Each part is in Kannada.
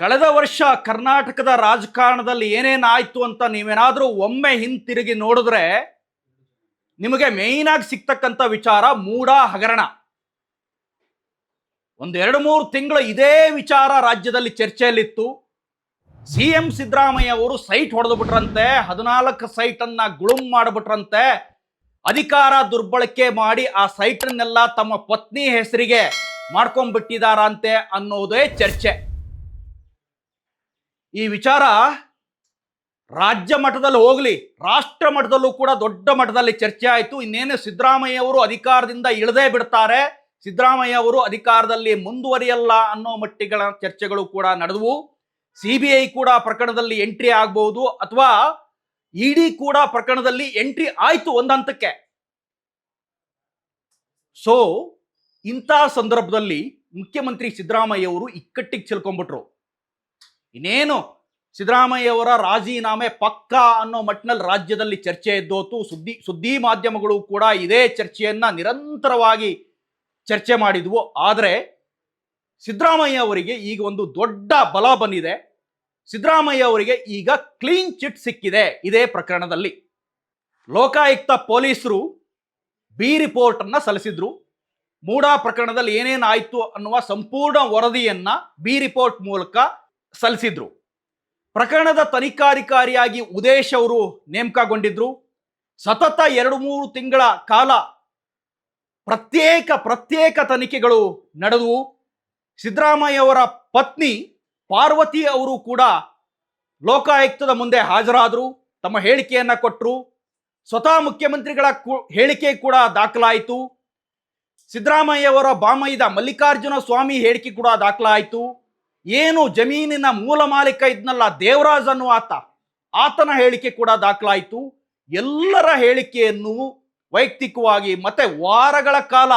ಕಳೆದ ವರ್ಷ ಕರ್ನಾಟಕದ ರಾಜಕಾರಣದಲ್ಲಿ ಏನೇನಾಯಿತು ಅಂತ ನೀವೇನಾದರೂ ಒಮ್ಮೆ ಹಿಂತಿರುಗಿ ನೋಡಿದ್ರೆ ನಿಮಗೆ ಮೇಯ್ನ್ ಆಗಿ ಸಿಗ್ತಕ್ಕಂಥ ವಿಚಾರ ಮೂಡ ಹಗರಣ. ಒಂದು ಎರಡು ಮೂರು ತಿಂಗಳು ಇದೇ ವಿಚಾರ ರಾಜ್ಯದಲ್ಲಿ ಚರ್ಚೆಯಲ್ಲಿತ್ತು. ಸಿ ಎಂ ಸಿದ್ದರಾಮಯ್ಯ ಅವರು ಸೈಟ್ ಹೊಡೆದು ಬಿಟ್ರಂತೆ, ಹದಿನಾಲ್ಕು ಸೈಟನ್ನ ಗುಳುಂ ಮಾಡಿಬಿಟ್ರಂತೆ, ಅಧಿಕಾರ ದುರ್ಬಳಕೆ ಮಾಡಿ ಆ ಸೈಟನ್ನೆಲ್ಲ ತಮ್ಮ ಪತ್ನಿ ಹೆಸರಿಗೆ ಮಾಡ್ಕೊಂಡ್ಬಿಟ್ಟಿದಾರಂತೆ ಅನ್ನೋದೇ ಚರ್ಚೆ. ಈ ವಿಚಾರ ರಾಜ್ಯ ಮಟ್ಟದಲ್ಲಿ ಹೋಗಲಿ, ರಾಷ್ಟ್ರ ಮಟ್ಟದಲ್ಲೂ ಕೂಡ ದೊಡ್ಡ ಮಟ್ಟದಲ್ಲಿ ಚರ್ಚೆ ಆಯಿತು. ಇನ್ನೇನು ಸಿದ್ದರಾಮಯ್ಯ ಅವರು ಅಧಿಕಾರದಿಂದ ಇಳದೇ ಬಿಡ್ತಾರೆ ಸಿದ್ದರಾಮಯ್ಯ ಅವರು ಅಧಿಕಾರದಲ್ಲಿ ಮುಂದುವರಿಯಲ್ಲ ಅನ್ನೋ ಮಟ್ಟಿಗಳ ಚರ್ಚೆಗಳು ಕೂಡ ನಡೆದವು. ಸಿ ಬಿ ಐ ಕೂಡ ಪ್ರಕರಣದಲ್ಲಿ ಎಂಟ್ರಿ ಆಗಬಹುದು, ಅಥವಾ ಡಿ ಕೂಡ ಪ್ರಕರಣದಲ್ಲಿ ಎಂಟ್ರಿ ಆಯಿತು ಒಂದು ಹಂತಕ್ಕೆ ಸೊ ಇಂಥ ಸಂದರ್ಭದಲ್ಲಿ ಮುಖ್ಯಮಂತ್ರಿ ಸಿದ್ದರಾಮಯ್ಯ ಅವರು ಇಕ್ಕಟ್ಟಿಗೆ ಸಿಲ್ಕೊಂಡ್ಬಿಟ್ರು ಇನ್ನೇನು? ಸಿದ್ದರಾಮಯ್ಯವರ ರಾಜೀನಾಮೆ ಪಕ್ಕ ಅನ್ನೋ ಮಟ್ಟಿನಲ್ಲಿ ರಾಜ್ಯದಲ್ಲಿ ಚರ್ಚೆ ಎದ್ದೋತು, ಸುದ್ದಿ ಸುದ್ದಿ ಮಾಧ್ಯಮಗಳು ಕೂಡ ಇದೇ ಚರ್ಚೆಯನ್ನ ನಿರಂತರವಾಗಿ ಚರ್ಚೆ ಮಾಡಿದ್ವು. ಆದರೆ ಸಿದ್ದರಾಮಯ್ಯ ಅವರಿಗೆ ಈಗ ಒಂದು ದೊಡ್ಡ ಬಲ ಬಂದಿದೆ. ಸಿದ್ದರಾಮಯ್ಯ ಅವರಿಗೆ ಈಗ ಕ್ಲೀನ್ ಚಿಟ್ ಸಿಕ್ಕಿದೆ ಇದೇ ಪ್ರಕರಣದಲ್ಲಿ. ಲೋಕಾಯುಕ್ತ ಪೊಲೀಸರು ಬಿ ರಿಪೋರ್ಟ್ ಅನ್ನ ಸಲ್ಲಿಸಿದ್ರು. ಮೂಡಾ ಪ್ರಕರಣದಲ್ಲಿ ಏನೇನಾಯ್ತು ಅನ್ನುವ ಸಂಪೂರ್ಣ ವರದಿಯನ್ನ ಬಿ ರಿಪೋರ್ಟ್ ಮೂಲಕ ಸಲ್ಲಿಸಿದ್ರು. ಪ್ರಕರಣದ ತನಿಖಾಧಿಕಾರಿಯಾಗಿ ಉದೇಶ್ ಅವರು ನೇಮಕಗೊಂಡಿದ್ರು. ಸತತ ಎರಡು ಮೂರು ತಿಂಗಳ ಕಾಲ ಪ್ರತ್ಯೇಕ ಪ್ರತ್ಯೇಕ ತನಿಖೆಗಳು ನಡೆದವು. ಸಿದ್ದರಾಮಯ್ಯ ಅವರ ಪತ್ನಿ ಪಾರ್ವತಿ ಅವರು ಕೂಡ ಲೋಕಾಯುಕ್ತದ ಮುಂದೆ ಹಾಜರಾದರು. ತಮ್ಮ ಹೇಳಿಕೆಯನ್ನು ಕೊಟ್ಟರು ಸ್ವತಃ ಮುಖ್ಯಮಂತ್ರಿಗಳ ಹೇಳಿಕೆ ಕೂಡ ದಾಖಲಾಯಿತು. ಸಿದ್ದರಾಮಯ್ಯ ಅವರ ಬಾಮೈದ ಮಲ್ಲಿಕಾರ್ಜುನ ಸ್ವಾಮಿ ಹೇಳಿಕೆ ಕೂಡ ದಾಖಲಾಯಿತು. ಏನು ಜಮೀನಿನ ಮೂಲ ಮಾಲೀಕ ಇದ್ನಲ್ಲ ದೇವರಾಜ್ ಅನ್ನುವ ಆತ. ಆತನ ಹೇಳಿಕೆ ಕೂಡ ದಾಖಲಾಯಿತು. ಎಲ್ಲರ ಹೇಳಿಕೆಯನ್ನು ವೈಯಕ್ತಿಕವಾಗಿ ಮತ್ತೆ ವಾರಗಳ ಕಾಲ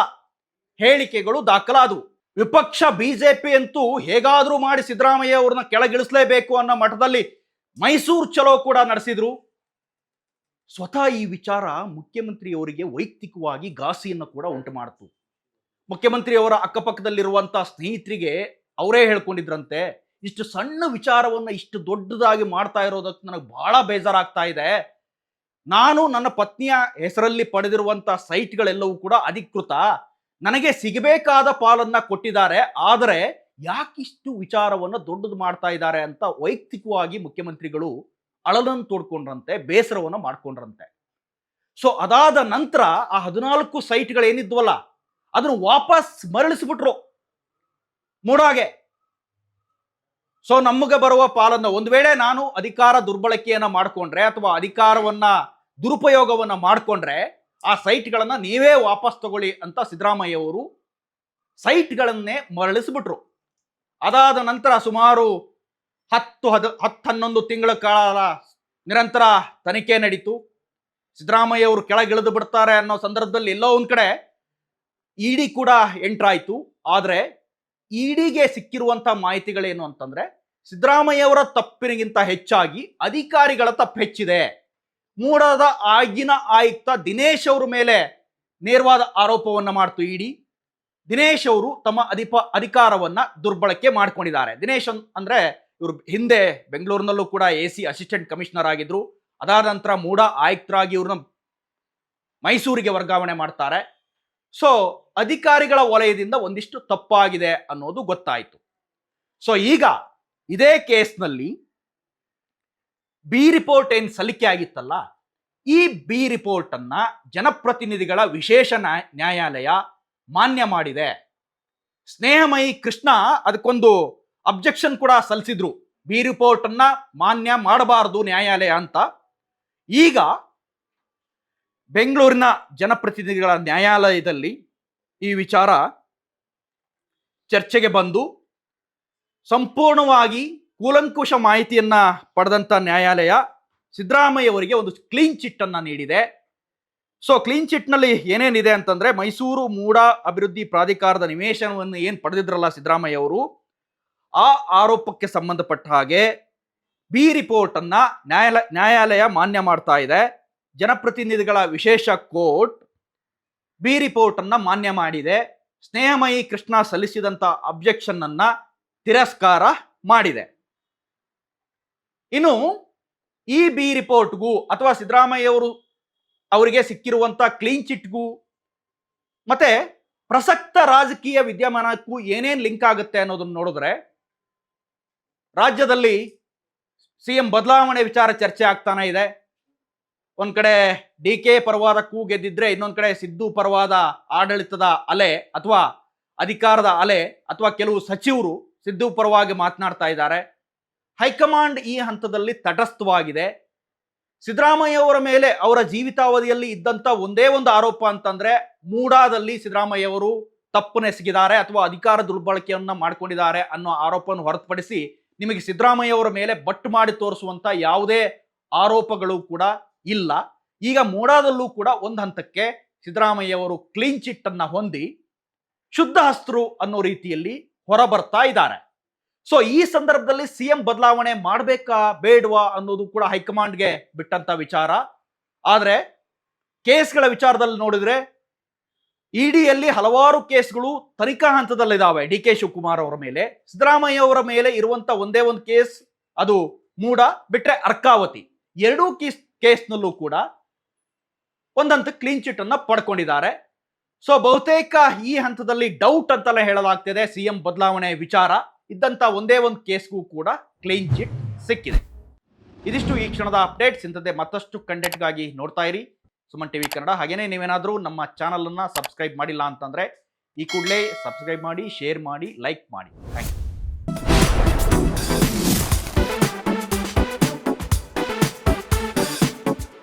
ಹೇಳಿಕೆಗಳು ದಾಖಲಾದವು. ವಿಪಕ್ಷ ಬಿಜೆಪಿ ಅಂತೂ ಹೇಗಾದರೂ ಮಾಡಿ ಸಿದ್ದರಾಮಯ್ಯ ಅವ್ರನ್ನ ಕೆಳಗಿಳಿಸಲೇಬೇಕು ಅನ್ನೋ ಮಠದಲ್ಲಿ ಮೈಸೂರು ಚಲೋ ಕೂಡ ನಡೆಸಿದ್ರು. ಸ್ವತಃ ಈ ವಿಚಾರ ಮುಖ್ಯಮಂತ್ರಿಯವರಿಗೆ ವೈಯಕ್ತಿಕವಾಗಿ ಘಾಸಿಯನ್ನು ಕೂಡ ಉಂಟು ಮಾಡ್ತು. ಮುಖ್ಯಮಂತ್ರಿಯವರ ಅಕ್ಕಪಕ್ಕದಲ್ಲಿರುವಂಥ ಸ್ನೇಹಿತರಿಗೆ ಅವರೇ ಹೇಳ್ಕೊಂಡಿದ್ರಂತೆ, ಇಷ್ಟು ಸಣ್ಣ ವಿಚಾರವನ್ನು ಇಷ್ಟು ದೊಡ್ಡದಾಗಿ ಮಾಡ್ತಾ ಇರೋದಕ್ಕೆ ನನಗೆ ಬಹಳ ಬೇಜಾರಾಗ್ತಾ ಇದೆ. ನಾನು ನನ್ನ ಪತ್ನಿಯ ಹೆಸರಲ್ಲಿ ಪಡೆದಿರುವಂಥ ಸೈಟ್ಗಳೆಲ್ಲವೂ ಕೂಡ ಅಧಿಕೃತ. ನನಗೆ ಸಿಗಬೇಕಾದ ಪಾಲನ್ನ ಕೊಟ್ಟಿದ್ದಾರೆ, ಆದರೆ ಯಾಕಿಷ್ಟು ವಿಚಾರವನ್ನು ದೊಡ್ಡದು ಮಾಡ್ತಾ ಇದ್ದಾರೆ ಅಂತ ವೈಯಕ್ತಿಕವಾಗಿ ಮುಖ್ಯಮಂತ್ರಿಗಳು ಅಳಲನ್ನು ತೋಡ್ಕೊಂಡ್ರಂತೆ, ಬೇಸರವನ್ನು ಮಾಡ್ಕೊಂಡ್ರಂತೆ. ಸೊ, ಅದಾದ ನಂತರ ಆ ಹದಿನಾಲ್ಕು ಸೈಟ್ಗಳೇನಿದ್ವಲ್ಲ, ಅದನ್ನು ವಾಪಸ್ ಮರಳಿಸ್ಬಿಟ್ರು. ಮೂಡಾಗೆ ಸೊ ನಮಗೆ ಬರುವ ಪಾಲನ್ನ ಒಂದು ವೇಳೆ ನಾನು ಅಧಿಕಾರ ದುರ್ಬಳಕೆಯನ್ನ ಮಾಡ್ಕೊಂಡ್ರೆ ಅಥವಾ ಅಧಿಕಾರವನ್ನ ದುರುಪಯೋಗವನ್ನ ಮಾಡ್ಕೊಂಡ್ರೆ ಆ ಸೈಟ್ಗಳನ್ನ ನೀವೇ ವಾಪಸ್ ತಗೊಳ್ಳಿ ಅಂತ ಸಿದ್ದರಾಮಯ್ಯ ಅವರು ಸೈಟ್ಗಳನ್ನೇ ಮರಳಿಸ್ಬಿಟ್ರು. ಅದಾದ ನಂತರ ಸುಮಾರು ಹತ್ತು ಹದ ಹತ್ತು ಹನ್ನೊಂದು ತಿಂಗಳ ಕಾಲ ನಿರಂತರ ತನಿಖೆ ನಡೀತು. ಸಿದ್ದರಾಮಯ್ಯ ಅವರು ಕೆಳಗಿಳಿದು ಬಿಡ್ತಾರೆ ಅನ್ನೋ ಸಂದರ್ಭದಲ್ಲಿ ಎಲ್ಲೋ ಒಂದ್ ಕಡೆ ಇಡಿ ಕೂಡ ಎಂಟ್ರಾಯ್ತು. ಆದರೆ ಇಡಿಗೆ ಸಿಕ್ಕಿರುವಂತ ಮಾಹಿತಿಗಳೇನು ಅಂತಂದ್ರೆ ಸಿದ್ದರಾಮಯ್ಯವರ ತಪ್ಪಿನಿಗಿಂತ ಹೆಚ್ಚಾಗಿ ಅಧಿಕಾರಿಗಳ ತಪ್ಪು ಹೆಚ್ಚಿದೆ. ಮೂಡದ ಆಗಿನ ಆಯುಕ್ತ ದಿನೇಶ್ ಅವರ ಮೇಲೆ ನೇರವಾದ ಆರೋಪವನ್ನ ಮಾಡ್ತು ಇಡಿ ದಿನೇಶ್ ಅವರು ತಮ್ಮ ಅಧಿಪ ಅಧಿಕಾರವನ್ನ ದುರ್ಬಳಕೆ ಮಾಡ್ಕೊಂಡಿದ್ದಾರೆ. ದಿನೇಶ್ ಅಂದ್ರೆ ಇವರು ಹಿಂದೆ ಬೆಂಗಳೂರಿನಲ್ಲೂ ಕೂಡ ಎ ಸಿ ಅಸಿಸ್ಟೆಂಟ್ ಕಮಿಷನರ್ ಆಗಿದ್ರು. ಅದಾದ ನಂತರ ಮೂಡ ಆಯುಕ್ತರಾಗಿ ಇವ್ರನ್ನ ಮೈಸೂರಿಗೆ ವರ್ಗಾವಣೆ ಮಾಡ್ತಾರೆ. ಸೊ ಅಧಿಕಾರಿಗಳ ವಲಯದಿಂದ ಒಂದಿಷ್ಟು ತಪ್ಪಾಗಿದೆ ಅನ್ನೋದು ಗೊತ್ತಾಯಿತು. ಸೊ ಈಗ ಇದೇ ಕೇಸ್ನಲ್ಲಿ ಬಿ ರಿಪೋರ್ಟ್ ಏನು ಸಲ್ಲಿಕೆ ಆಗಿತ್ತಲ್ಲ, ಈ ಬಿ ರಿಪೋರ್ಟ್ ಅನ್ನ ಜನಪ್ರತಿನಿಧಿಗಳ ವಿಶೇಷ ನ್ಯಾಯ- ನ್ಯಾಯಾಲಯ ಮಾನ್ಯ ಮಾಡಿದೆ. ಸ್ನೇಹಮಯಿ ಕೃಷ್ಣ ಅದಕ್ಕೊಂದು ಅಬ್ಜೆಕ್ಷನ್ ಕೂಡ ಸಲ್ಲಿಸಿದ್ರು. ಬಿ ರಿಪೋರ್ಟ್ ಅನ್ನ ಮಾನ್ಯ ಮಾಡಬಾರದು ನ್ಯಾಯಾಲಯ ಅಂತ. ಈಗ ಬೆಂಗಳೂರಿನ ಜನಪ್ರತಿನಿಧಿಗಳ ನ್ಯಾಯಾಲಯದಲ್ಲಿ ಈ ವಿಚಾರ ಚರ್ಚೆಗೆ ಬಂದು ಸಂಪೂರ್ಣವಾಗಿ ಕೂಲಂಕುಷ ಮಾಹಿತಿಯನ್ನು ಪಡೆದಂತ ನ್ಯಾಯಾಲಯ ಸಿದ್ದರಾಮಯ್ಯ ಅವರಿಗೆ ಒಂದು ಕ್ಲೀನ್ ಚಿಟ್ ಅನ್ನ ನೀಡಿದೆ. ಸೊ ಕ್ಲೀನ್ ಚಿಟ್ನಲ್ಲಿ ಏನೇನಿದೆ ಅಂತಂದ್ರೆ ಮೈಸೂರು ಮೂಡ ಅಭಿವೃದ್ಧಿ ಪ್ರಾಧಿಕಾರದ ನಿವೇಶನವನ್ನು ಏನು ಪಡೆದಿದ್ರಲ್ಲ ಸಿದ್ದರಾಮಯ್ಯ ಅವರು, ಆ ಆರೋಪಕ್ಕೆ ಸಂಬಂಧಪಟ್ಟ ಹಾಗೆ ಬಿ ರಿಪೋರ್ಟ್ ಅನ್ನ ನ್ಯಾಯಾಲಯ ನ್ಯಾಯಾಲಯ ಮಾನ್ಯ ಮಾಡ್ತಾ ಇದೆ. ಜನಪ್ರತಿನಿಧಿಗಳ ವಿಶೇಷ ಕೋರ್ಟ್ ಬಿ ರಿಪೋರ್ಟ್ ಅನ್ನ ಮಾನ್ಯ ಮಾಡಿದೆ. ಸ್ನೇಹಮಯಿ ಕೃಷ್ಣ ಸಲ್ಲಿಸಿದಂತ ಅಬ್ಜೆಕ್ಷನ್ ಅನ್ನ ತಿರಸ್ಕಾರ ಮಾಡಿದೆ. ಇನ್ನು ಈ ಬಿ ರಿಪೋರ್ಟ್ಗೂ ಅಥವಾ ಸಿದ್ದರಾಮಯ್ಯವರು ಅವರಿಗೆ ಸಿಕ್ಕಿರುವಂತ ಕ್ಲೀನ್ ಚಿಟ್ಗೂ ಮತ್ತೆ ಪ್ರಸಕ್ತ ರಾಜಕೀಯ ವಿದ್ಯಮಾನಕ್ಕೂ ಏನೇನು ಲಿಂಕ್ ಆಗುತ್ತೆ ಅನ್ನೋದನ್ನ ನೋಡಿದ್ರೆ ರಾಜ್ಯದಲ್ಲಿ ಸಿಎಂ ಬದಲಾವಣೆ ವಿಚಾರ ಚರ್ಚೆ ಆಗ್ತಾನೆ ಇದೆ. ಒಂದ್ ಕಡೆ ಡಿ ಕೆ ಪರವಾದ ಕೂ ಗೆದ್ದಿದ್ರೆ ಇನ್ನೊಂದ್ ಕಡೆ ಸಿದ್ದು ಪರವಾದ ಆಡಳಿತದ ಅಲೆ ಅಥವಾ ಅಧಿಕಾರದ ಅಲೆ ಅಥವಾ ಕೆಲವು ಸಚಿವರು ಸಿದ್ದು ಪರವಾಗಿ ಮಾತನಾಡ್ತಾ ಇದ್ದಾರೆ. ಹೈಕಮಾಂಡ್ ಈ ಹಂತದಲ್ಲಿ ತಟಸ್ಥವಾಗಿದೆ. ಸಿದ್ದರಾಮಯ್ಯ ಅವರ ಮೇಲೆ ಅವರ ಜೀವಿತಾವಧಿಯಲ್ಲಿ ಇದ್ದಂತ ಒಂದೇ ಒಂದು ಆರೋಪ ಅಂತಂದ್ರೆ ಮೂಡಾದಲ್ಲಿ ಸಿದ್ದರಾಮಯ್ಯ ಅವರು ತಪ್ಪನೆಸಗಿದ್ದಾರೆ ಅಥವಾ ಅಧಿಕಾರ ದುರ್ಬಳಕೆಯನ್ನ ಮಾಡ್ಕೊಂಡಿದ್ದಾರೆ ಅನ್ನೋ ಆರೋಪವನ್ನು ಹೊರತುಪಡಿಸಿ ನಿಮಗೆ ಸಿದ್ದರಾಮಯ್ಯ ಅವರ ಮೇಲೆ ಬಟ್ಟು ಮಾಡಿ ತೋರಿಸುವಂತ ಯಾವುದೇ ಆರೋಪಗಳು ಕೂಡ ಇಲ್ಲ. ಈಗ ಮೂಡಾದಲ್ಲೂ ಕೂಡ ಒಂದು ಹಂತಕ್ಕೆ ಸಿದ್ದರಾಮಯ್ಯವರು ಕ್ಲೀನ್ ಚಿಟ್ ಅನ್ನ ಹೊಂದಿ ಶುದ್ಧ ಹಸ್ತರು ಅನ್ನೋ ರೀತಿಯಲ್ಲಿ ಹೊರಬರ್ತಾ ಇದ್ದಾರೆ. ಸೊ ಈ ಸಂದರ್ಭದಲ್ಲಿ ಸಿಎಂ ಬದಲಾವಣೆ ಮಾಡಬೇಕಾ ಬೇಡವಾ ಅನ್ನೋದು ಕೂಡ ಹೈಕಮಾಂಡ್ಗೆ ಬಿಟ್ಟಂತ ವಿಚಾರ. ಆದ್ರೆ ಕೇಸ್ಗಳ ವಿಚಾರದಲ್ಲಿ ನೋಡಿದ್ರೆ ಇಡಿಯಲ್ಲಿ ಹಲವಾರು ಕೇಸ್ಗಳು ತನಿಖಾ ಹಂತದಲ್ಲಿದ್ದಾವೆ ಡಿ ಕೆ ಶಿವಕುಮಾರ್ ಅವರ ಮೇಲೆ. ಸಿದ್ದರಾಮಯ್ಯ ಅವರ ಮೇಲೆ ಇರುವಂತ ಒಂದೇ ಒಂದು ಕೇಸ್ ಅದು ಮೂಡ ಬಿಟ್ರೆ ಅರ್ಕಾವತಿ. ಎರಡೂ ಕೇಸ್ ಕೇಸ್ನಲ್ಲೂ ಕೂಡ ಒಂದಂತ ಕ್ಲೀನ್ ಚಿಟ್ ಅನ್ನ ಪಡ್ಕೊಂಡಿದ್ದಾರೆ. ಸೊ ಬಹುತೇಕ ಈ ಹಂತದಲ್ಲಿ ಡೌಟ್ ಅಂತಲೇ ಹೇಳಲಾಗ್ತಿದೆ ಸಿಎಂ ಬದಲಾವಣೆ ವಿಚಾರ. ಇದ್ದಂತ ಒಂದೇ ಒಂದು ಕೇಸ್ಗೂ ಕೂಡ ಕ್ಲೀನ್ ಚಿಟ್ ಸಿಕ್ಕಿದೆ. ಇದಿಷ್ಟು ಈ ಕ್ಷಣದ ಅಪ್ಡೇಟ್ಸ್ ಇಂಥದ್ದೇ ಮತ್ತಷ್ಟು ಕಂಟೆಂಟ್ಗಾಗಿ ನೋಡ್ತಾ ಇರಿ. ಸುಮನ್ ಟಿವಿ ಕನ್ನಡ. ಹಾಗೇನೇ ನೀವೇನಾದರೂ ನಮ್ಮ ಚಾನಲನ್ನು ಸಬ್ಸ್ಕ್ರೈಬ್ ಮಾಡಿಲ್ಲ ಅಂತಂದರೆ ಈ ಕೂಡಲೇ ಸಬ್ಸ್ಕ್ರೈಬ್ ಮಾಡಿ ಶೇರ್ ಮಾಡಿ ಲೈಕ್ ಮಾಡಿ. Thank you